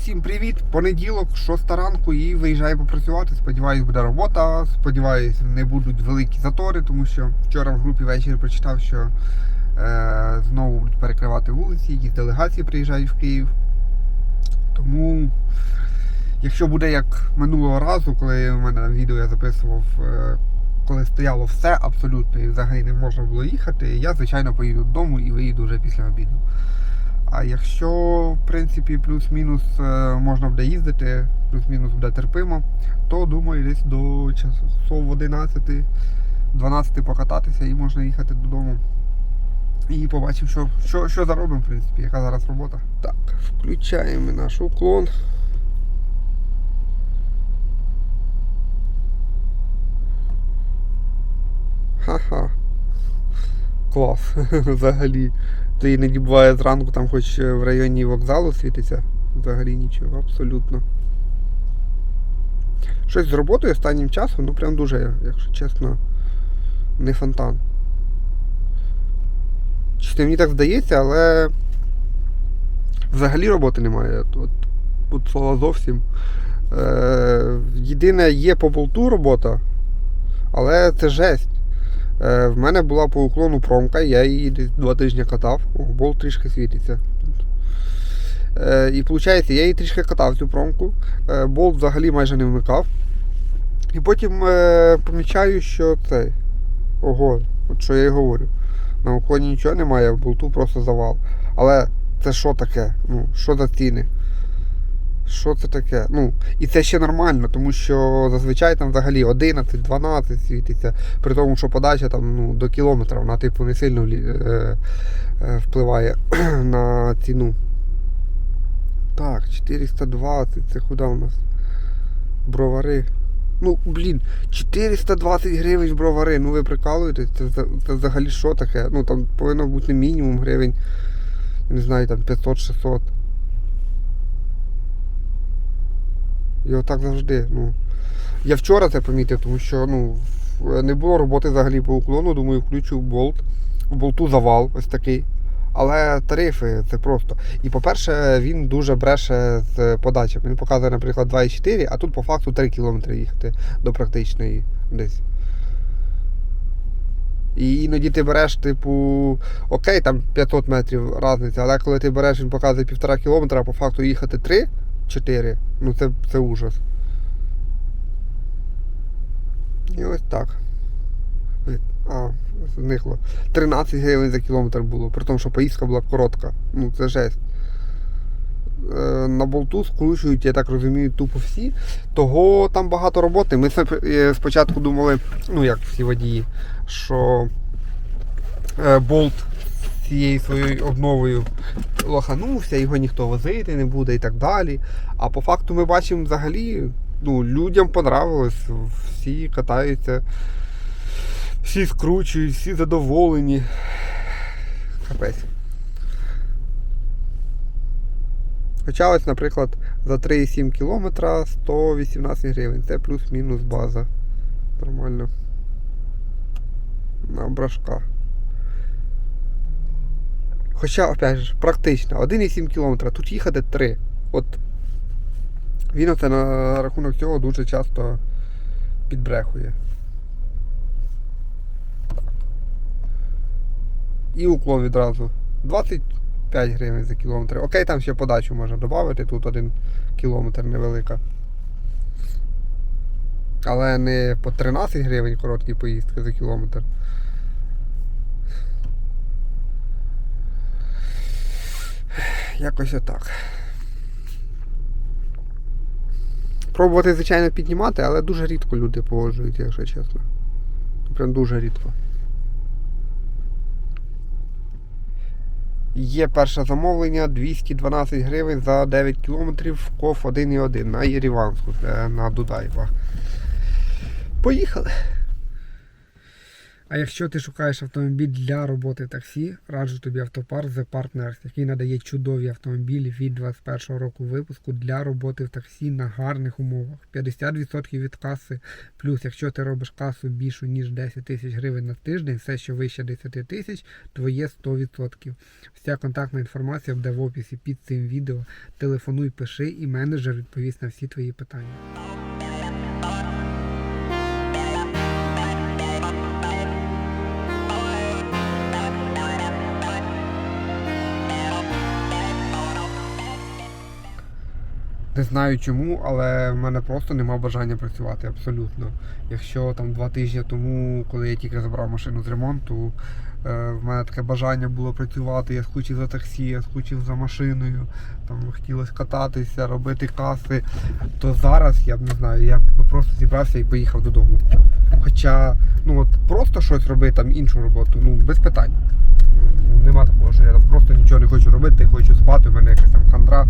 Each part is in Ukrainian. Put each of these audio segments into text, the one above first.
Усім привіт! Понеділок, 6 ранку і виїжджаю попрацювати. Сподіваюсь, буде робота. Сподіваюсь, не будуть великі затори, тому що вчора в групі ввечері прочитав, що е, знову будуть перекривати вулиці, якісь делегації приїжджають в Київ. Тому, якщо буде як минулого разу, коли в мене відео я записував, е, коли стояло все абсолютно і взагалі не можна було їхати, я звичайно поїду додому і виїду вже після обіду. А якщо, в принципі, плюс-мінус е, можна буде їздити, плюс-мінус буде терпимо, то думаю, десь до часов 11 12 покататися і можна їхати додому. І побачив, що, що, що заробимо, в принципі, яка зараз робота. Так, включаємо наш уклон. Ха-ха. Клас, взагалі. То іноді буває зранку, там хоч в районі вокзалу світиться. Взагалі нічого, абсолютно. Щось з роботою останнім часом, ну прям дуже, якщо чесно, не фонтан. Чи мені так здається, але взагалі роботи немає. От, от слова зовсім. Е, єдине, є по болту робота, але це жесть. Е, в мене була по уклону промка, я її два тижні катав, О, болт трішки світиться. Е, і виходить, я її трішки катав цю промку, е, болт взагалі майже не вмикав. І потім помічаю, що це. Ого, от що я і говорю. На уклоні нічого немає, в болту просто завал. Але це що таке? Ну, що за ціни? Що це таке? Ну, і це ще нормально, тому що зазвичай там взагалі 11-12 світиться, при тому, що подача там ну, до кілометра, вона типу не сильно е, е, впливає на ціну. Так, 420, це куди у нас? Бровари. Ну, блін, 420 гривень бровари, ну ви прикалуєтесь, це, це, це взагалі що таке? Ну там повинно бути мінімум гривень, не знаю, там 500-600. І отак завжди. Ну. Я вчора це помітив, тому що ну, не було роботи взагалі по уклону, думаю, включу болт. В болту завал ось такий. Але тарифи це просто. І по-перше, він дуже бреше з подачі. Він показує, наприклад, 2,4, а тут по факту 3 км їхати до практичної десь. І іноді ти береш, типу, окей, там 500 метрів різниця, але коли ти береш, він показує 1,5 км, а по факту їхати 3 4, ну це, це ужас. І ось так. А, зникло. 13 гривень за кілометр було, при тому, що поїздка була коротка. Ну це жесть. Е, На болту скручують, я так розумію, тупо всі. Того там багато роботи. Ми е, спочатку думали, ну як всі водії, що е, болт цією своєю обновою лоханувся, його ніхто возити не буде і так далі. А по факту ми бачимо взагалі, ну, людям понравилось, всі катаються, всі скручують, всі задоволені. Капець. Хоча ось, наприклад, за 3,7 км 118 гривень. Це плюс-мінус база. Нормально. На брашка. Хоча, опять же, практично, 1,7 км, тут їхати 3. От він оце на рахунок цього дуже часто підбрехує. І уклон відразу. 25 гривень за кілометр. Окей, там ще подачу можна додати, тут один кілометр невелика. Але не по 13 гривень короткі поїздки за кілометр. Якось отак. Пробувати, звичайно, піднімати, але дуже рідко люди погоджують, якщо чесно. Прям дуже рідко. Є перше замовлення 212 гривень за 9 кілометрів КОФ 1,1 на Єріванську, на Дудаєва. Поїхали. А якщо ти шукаєш автомобіль для роботи таксі, раджу тобі автопарк The Partners, який надає чудові автомобілі від 21 року випуску для роботи в таксі на гарних умовах. 50% від каси. Плюс, якщо ти робиш касу більшу ніж 10 тисяч гривень на тиждень, все, що вище 10 тисяч, твоє 100%. Вся контактна інформація буде в описі під цим відео. Телефонуй, пиши, і менеджер відповість на всі твої питання. Не знаю чому, але в мене просто нема бажання працювати абсолютно. Якщо там два тижні тому, коли я тільки забрав машину з ремонту, е, в мене таке бажання було працювати, я скучив за таксі, я скучив за машиною, там хотілося кататися, робити каси, то зараз я б не знаю, я б просто зібрався і поїхав додому. Хоча, ну от просто щось робити, там іншу роботу, ну без питань. Ну, Нема такого, що я там просто нічого не хочу робити, хочу спати, у мене якась там хандра.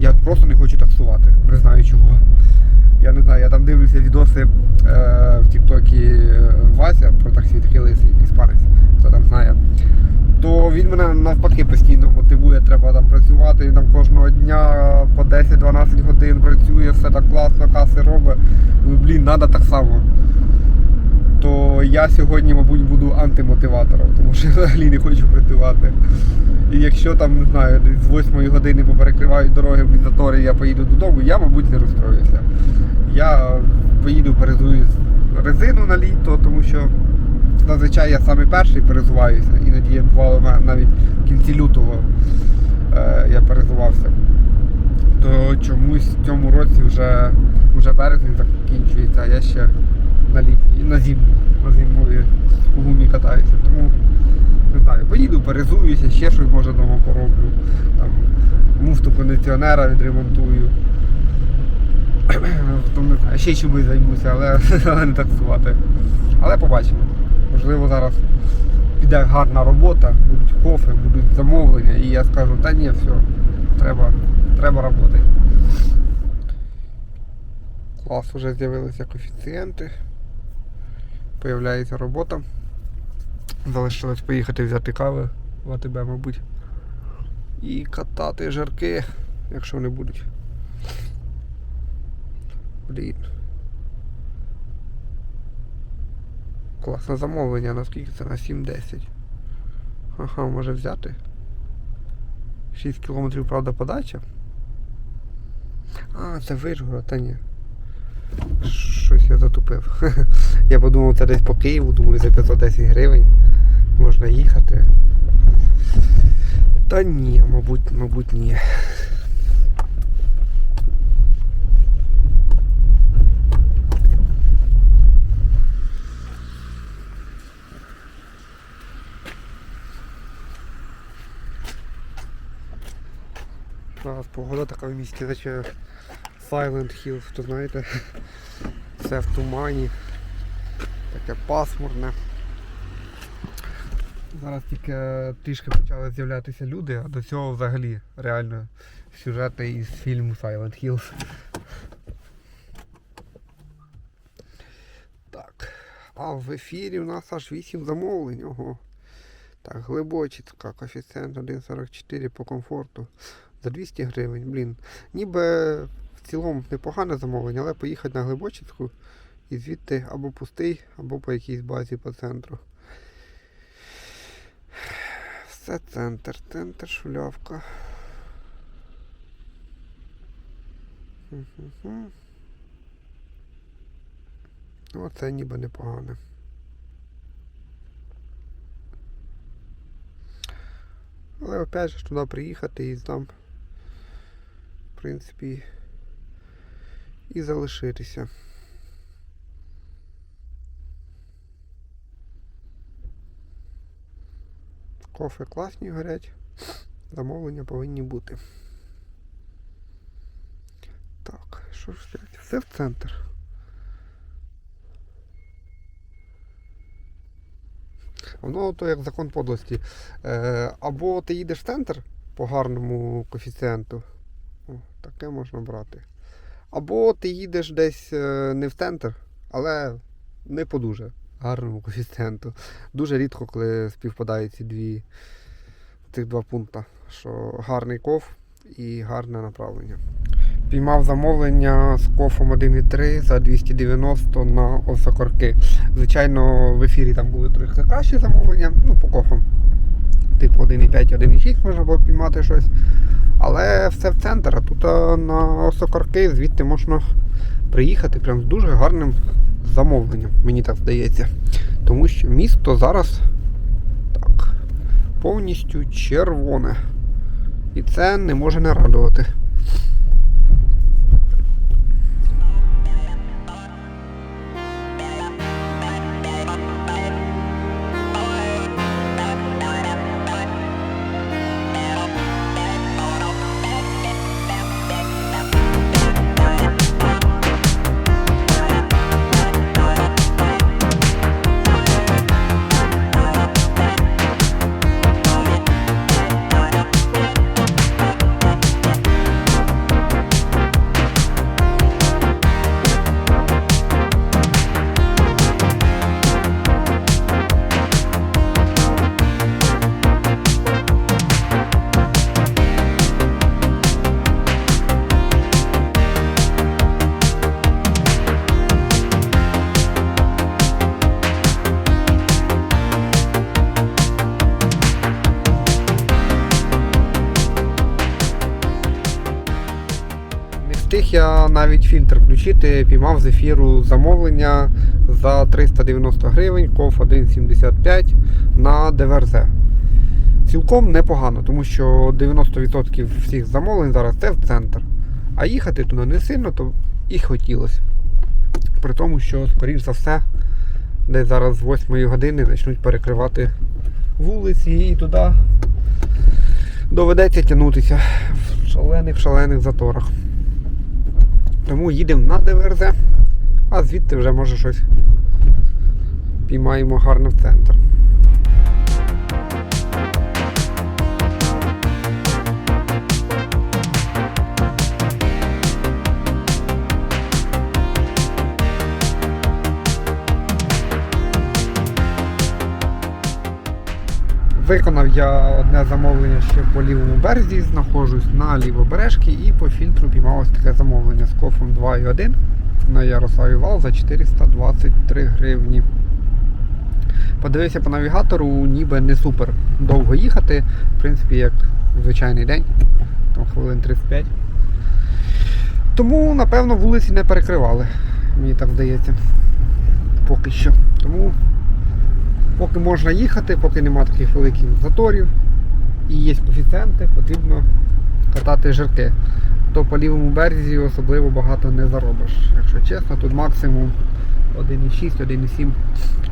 Я просто не хочу таксувати. Не знаю чого. Я не знаю, я там дивлюся відоси е, в Тіктокі е, Вася про таксі, такий лисий іспанець, хто там знає. То він мене навпаки постійно мотивує, треба там працювати. Там кожного дня по 10-12 годин працює, все так класно, каси робить. Ну, блін, треба так само. То я сьогодні, мабуть, буду антимотиватором, тому що я взагалі не хочу працювати. І якщо там, не знаю, з 8 години поперекривають дороги в затори, я поїду додому, я, мабуть, не розстроюся. Я поїду, перезую резину на літо, тому що зазвичай я саме перший перезуваюся. Іноді бувало навіть в кінці лютого е, я перезувався. То чомусь в цьому році вже, вже березень закінчується, а я ще на літній, на зиму, на зимові у гумі катаюся. Тому не знаю, поїду, перезуюся, ще щось може вдома пороблю. Там, муфту кондиціонера відремонтую. Там, не знаю, ще чимось займуся, але, але не таксувати. Але побачимо. Можливо, зараз піде гарна робота, будуть кофе, будуть замовлення, і я скажу, та ні, все, треба, треба роботи. Клас, вже з'явилися коефіцієнти. Появляється робота. Залишилось поїхати взяти кави в АТБ, мабуть. І катати жарки, якщо не будуть. Блін. Класне замовлення, наскільки це на 7-10. Ага, може взяти. 6 кілометрів, правда, подача. А, це Вишгород, та ні. Щось я затупив. Я подумав, це десь по Києву, думаю, за 510 гривень можна їхати. Та ні, мабуть, мабуть, ні. Зараз погода така в місті, наче Silent Hill, хто знаєте. Все в тумані. Таке пасмурне. Зараз тільки трішки почали з'являтися люди, а до цього взагалі реально сюжети із фільму Silent Hills. Так. А в ефірі у нас аж 8 замовлень. Ого. Так, глибочицька, коефіцієнт 1,44 по комфорту. За 200 гривень, блін. Ніби в цілому непогане замовлення, але поїхати на Глибочицьку і звідти або пустий, або по якійсь базі по центру. Все центр, центр, шулявка. Мгм. Оце ніби непогане. Але опять же туди приїхати і там, в принципі, і залишитися. Кофе класні горять, замовлення повинні бути. Так, що ж взяти? Все в центр. Воно то як закон подлості. Е, або ти їдеш в центр по гарному коефіцієнту. О, таке можна брати. Або ти їдеш десь е, не в центр, але не по дуже. гарному коефіцієнту. Дуже рідко, коли співпадають ці дві цих два пункти, що гарний ков і гарне направлення. Піймав замовлення з кофом 1.3 за 290 на осокорки. Звичайно, в ефірі там були трохи кращі замовлення, ну, по кофам. Типу 1.5, 1.6 можна було піймати щось. Але все в центр, а тут на осокорки звідти можна приїхати прям з дуже гарним замовленням, мені так здається. Тому що місто зараз так, повністю червоне. І це не може не радувати. Навіть фільтр включити, піймав з ефіру замовлення за 390 гривень, ков 1,75 на ДВРЗ. Цілком непогано, тому що 90% всіх замовлень зараз це в центр. А їхати туди не сильно, то і хотілося. При тому, що, скоріш за все, десь зараз з 8 години почнуть перекривати вулиці і туди доведеться тягнутися в шалених шалених заторах. Тому їдемо на ДВРЗ, а звідти вже може щось піймаємо гарно в центр. Виконав я одне замовлення ще по лівому березі, знаходжусь на лівобережці і по фільтру піймав ось таке замовлення з кофом 2.1 на Ярославі Вал за 423 гривні. Подивився по навігатору, ніби не супер довго їхати, в принципі, як звичайний день, там хвилин 35. Тому, напевно, вулиці не перекривали, мені так здається. Поки що. Тому Поки можна їхати, поки нема таких великих заторів і є коефіцієнти, потрібно катати жирки. То по лівому березі особливо багато не заробиш. Якщо чесно, тут максимум 1,6, 1,7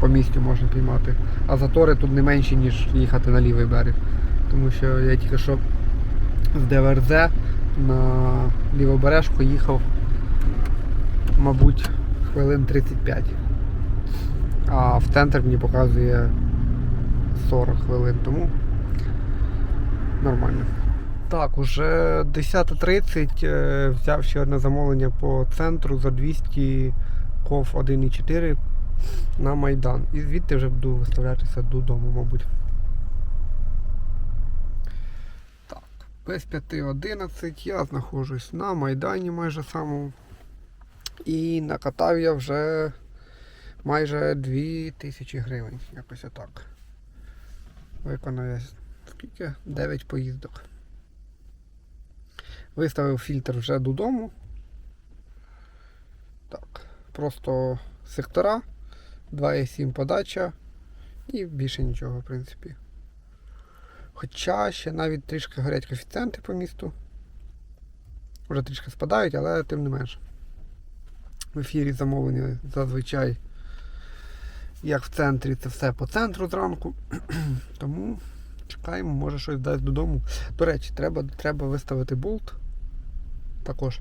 по місцю можна піймати. А затори тут не менші, ніж їхати на лівий берег. Тому що я тільки що з ДВРЗ на лівобережку їхав, мабуть, хвилин 35. А в центр мені показує 40 хвилин, тому нормально. Так, уже 10.30 е, взяв ще одне замовлення по центру за 200 ков 1,4 на Майдан. І звідти вже буду виставлятися додому, мабуть. Так, без 5.11 я знаходжусь на Майдані майже самому. І накатав я вже майже 2000 гривень, якось отак. Виконав скільки? 9 поїздок. Виставив фільтр вже додому. Так, просто сектора, 2,7 подача і більше нічого, в принципі. Хоча ще навіть трішки горять коефіцієнти по місту. Вже трішки спадають, але тим не менше. В ефірі замовлення зазвичай як в центрі, це все по центру зранку. Тому чекаємо, може щось дасть додому. До речі, треба треба виставити болт також.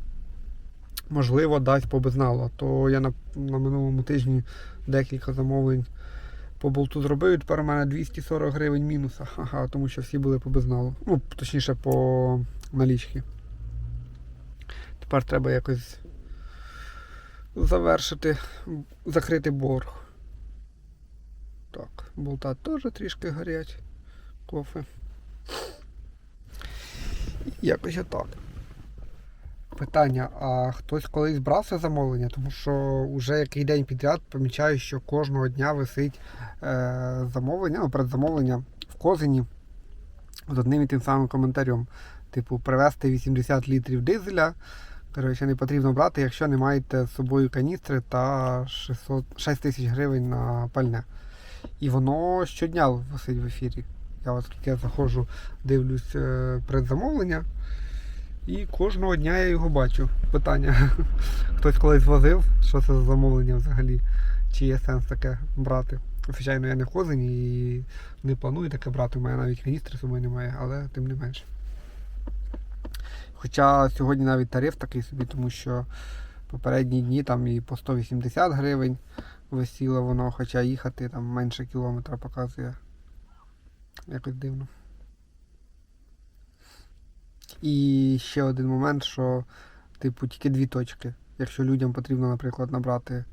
Можливо, дасть по. То я на, на минулому тижні декілька замовлень по болту зробив. Тепер у мене 240 гривень мінуса. Ага, тому що всі були по. Ну, точніше, по налічки. Тепер треба якось завершити, закрити борг. Так, болта теж трішки горять. Кофе. Якось отак. Питання, а хтось колись брав це замовлення, тому що вже який день підряд помічаю, що кожного дня висить е, замовлення, ну, предзамовлення в козині з одним і тим самим коментарем. Типу, привезти 80 літрів дизеля. Коротше, не потрібно брати, якщо не маєте з собою каністри та 600, 6 тисяч гривень на пальне. І воно щодня висить в ефірі. Я оскільки я заходжу, дивлюсь е, предзамовлення. І кожного дня я його бачу. Питання. Хтось колись возив, що це за замовлення взагалі, чи є сенс таке брати. Звичайно, я не в і не планую таке брати. У мене навіть каністри з немає, але тим не менше. Хоча сьогодні навіть тариф такий собі, тому що попередні дні там і по 180 гривень висіло воно, хоча їхати там менше кілометра показує. Якось дивно. І ще один момент, що, типу, тільки дві точки. Якщо людям потрібно, наприклад, набрати.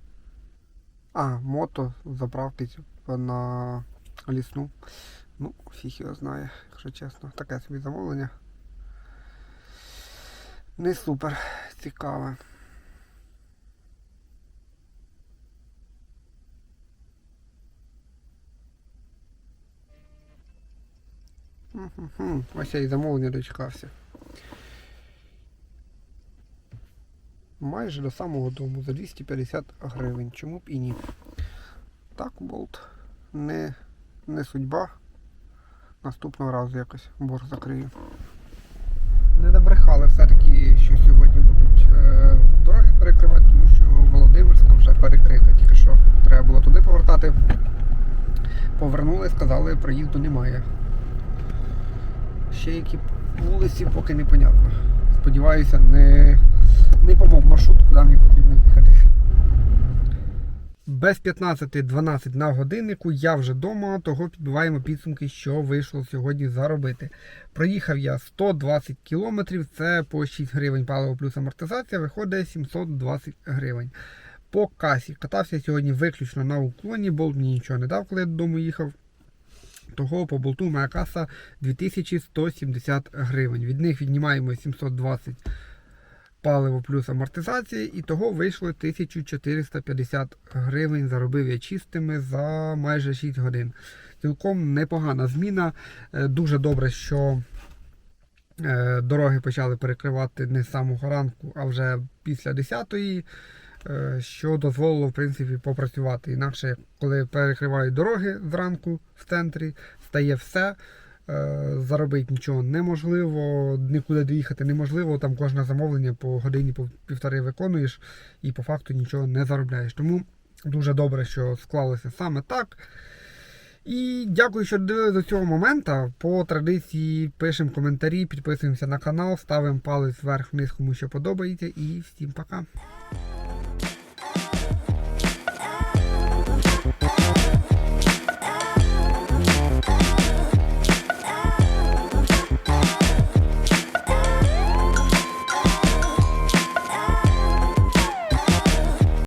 А, мото заправки типу, на лісну. Ну, фіг його знає, якщо чесно. Таке собі замовлення. Не супер цікаве. Ось я і замовлення дочекався. Майже до самого дому за 250 гривень. Чому б і ні? Так, болт. Не, не судьба. Наступного разу якось борг закрию. Не добрехали все-таки, що сьогодні будуть е, дороги перекривати, тому що Володимирська вже перекрита. Тільки що треба було туди повертати. Повернули, сказали, проїзду немає. Ще які вулиці, поки непонятно. Сподіваюся, не, не помов маршрут, куди мені потрібно їхати. Без 15.12 на годиннику я вже вдома, того підбиваємо підсумки, що вийшло сьогодні заробити. Проїхав я 120 кілометрів, це по 6 гривень паливо плюс амортизація, виходить 720 гривень. По касі катався сьогодні виключно на уклоні, болт мені нічого не дав, коли я додому їхав. Того по болту моя каса 2170 гривень. Від них віднімаємо 720 паливо плюс амортизація, і того вийшло 1450 гривень. Заробив я чистими за майже 6 годин. Цілком непогана зміна. Е, Дуже добре, що е, дороги почали перекривати не з самого ранку, а вже після 10-ї. Е, Що дозволило в принципі попрацювати. Інакше, коли перекривають дороги зранку в центрі, стає все. Е, Заробити нічого неможливо, нікуди доїхати неможливо. Там кожне замовлення по годині по півтори виконуєш і по факту нічого не заробляєш. Тому дуже добре, що склалося саме так. І дякую, що дивилися до цього моменту. По традиції пишемо коментарі, підписуємося на канал, ставимо палець вверх вниз, кому що подобається. І всім пока.